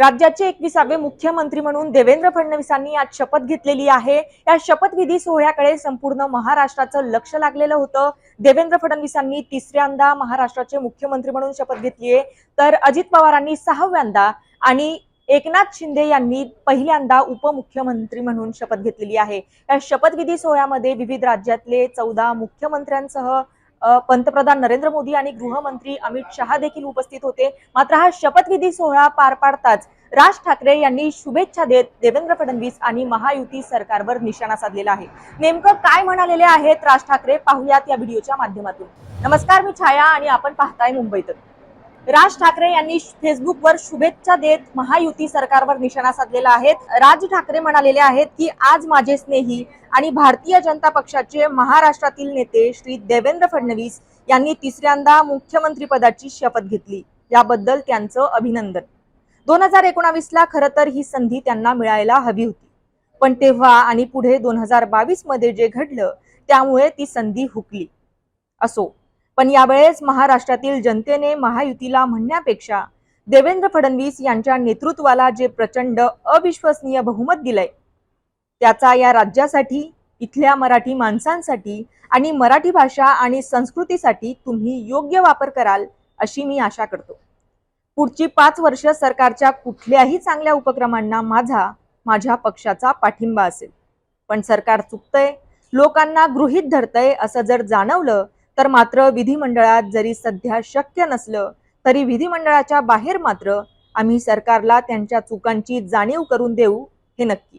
राज्याचे एकविसावे मुख्यमंत्री म्हणून देवेंद्र फडणवीसांनी आज शपथ घेतलेली आहे. या शपथविधी सोहळ्याकडे संपूर्ण महाराष्ट्राचं लक्ष लागलेलं होतं. देवेंद्र फडणवीसांनी तिसऱ्यांदा महाराष्ट्राचे मुख्यमंत्री म्हणून शपथ घेतली आहे. तर अजित पवारांनी सहाव्यांदा आणि एकनाथ शिंदे यांनी पहिल्यांदा उपमुख्यमंत्री म्हणून शपथ घेतलेली आहे. या शपथविधी सोहळ्यामध्ये विविध राज्यातले चौदा मुख्यमंत्र्यांसह पंतप्रधान नरेंद्र मोदी आणि गृहमंत्री अमित शहा देखील उपस्थित होते. मात्र हा शपथविधी सोहळा पार पाडताच राज ठाकरे यांनी शुभेच्छा देत देवेंद्र फडणवीस आणि महायुती सरकारवर निशाणा साधलेला आहे. नेमकं काय म्हणालेले आहेत राज ठाकरे पाहुयात या व्हिडिओच्या माध्यमातून. नमस्कार मी छाया आणि आपण पाहताय मुंबईत राज ठाकरे यांनी फेसबुकवर शुभेच्छा देत महायुती सरकारवर निशाणा साधलेला आहे. राज ठाकरे म्हणालेले आहेत की आज माझे स्नेही आणि भारतीय जनता पक्षाचे महाराष्ट्रातील नेते श्री देवेंद्र फडणवीस यांनी तिसऱ्यांदा मुख्यमंत्री पदाची शपथ घेतली. याबद्दल त्यांचं अभिनंदन. दोन हजार एकोणावीस ला खरं तर ही संधी त्यांना मिळायला हवी होती. पण तेव्हा आणि पुढे दोन हजार बावीसमध्ये जे घडलं त्यामुळे ती संधी हुकली. असो. पण यावेळेस महाराष्ट्रातील जनतेने महायुतीला म्हणण्यापेक्षा देवेंद्र फडणवीस यांच्या नेतृत्वाला जे प्रचंड अविश्वसनीय बहुमत दिलंय त्याचा या राज्यासाठी इथल्या मराठी माणसांसाठी आणि मराठी भाषा आणि संस्कृतीसाठी तुम्ही योग्य वापर कराल अशी मी आशा करतो. पुढची पाच वर्ष सरकारच्या कुठल्याही चांगल्या उपक्रमांना माझा माझ्या पक्षाचा पाठिंबा असेल. पण सरकार चुकतंय लोकांना गृहीत धरतंय असं जर जाणवलं तर मात्र विधिमंडळात जरी सध्या शक्य नसलं तरी विधिमंडळाच्या बाहेर मात्र आम्ही सरकारला त्यांच्या चुकांची जाणीव करून देऊ हे नक्की.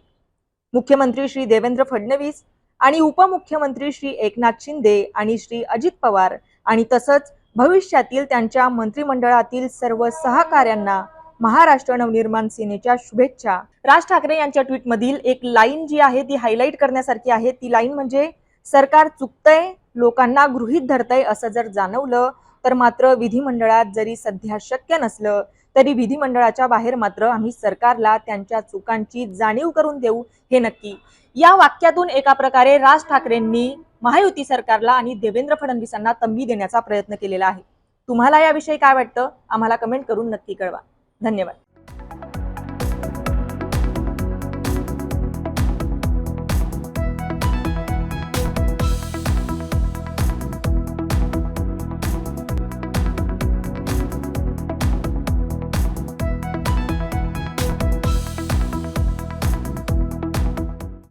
मुख्यमंत्री श्री देवेंद्र फडणवीस आणि उपमुख्यमंत्री श्री एकनाथ शिंदे आणि श्री अजित पवार आणि तसंच भविष्यातील त्यांच्या मंत्रिमंडळातील सर्व सहकाऱ्यांना महाराष्ट्र नवनिर्माण सेनेच्या शुभेच्छा. राज ठाकरे यांच्या ट्विटमधील एक लाईन जी आहे ती हायलाईट करण्यासारखी आहे. ती लाईन म्हणजे सरकार चुकतंय लोकांना गृहीत धरतंय असं जर जाणवलं तर मात्र विधिमंडळात जरी सध्या शक्य नसलं तरी विधिमंडळाच्या बाहेर मात्र आम्ही सरकारला त्यांच्या चुकांची जाणीव करून देऊ हे नक्की. या वाक्यातून एका प्रकारे राज ठाकरेंनी महायुती सरकारला आणि देवेंद्र फडणवीसांना तंबी देण्याचा प्रयत्न केलेला आहे. तुम्हाला याविषयी काय वाटतं? आम्हाला कमेंट करून नक्की कळवा. धन्यवाद.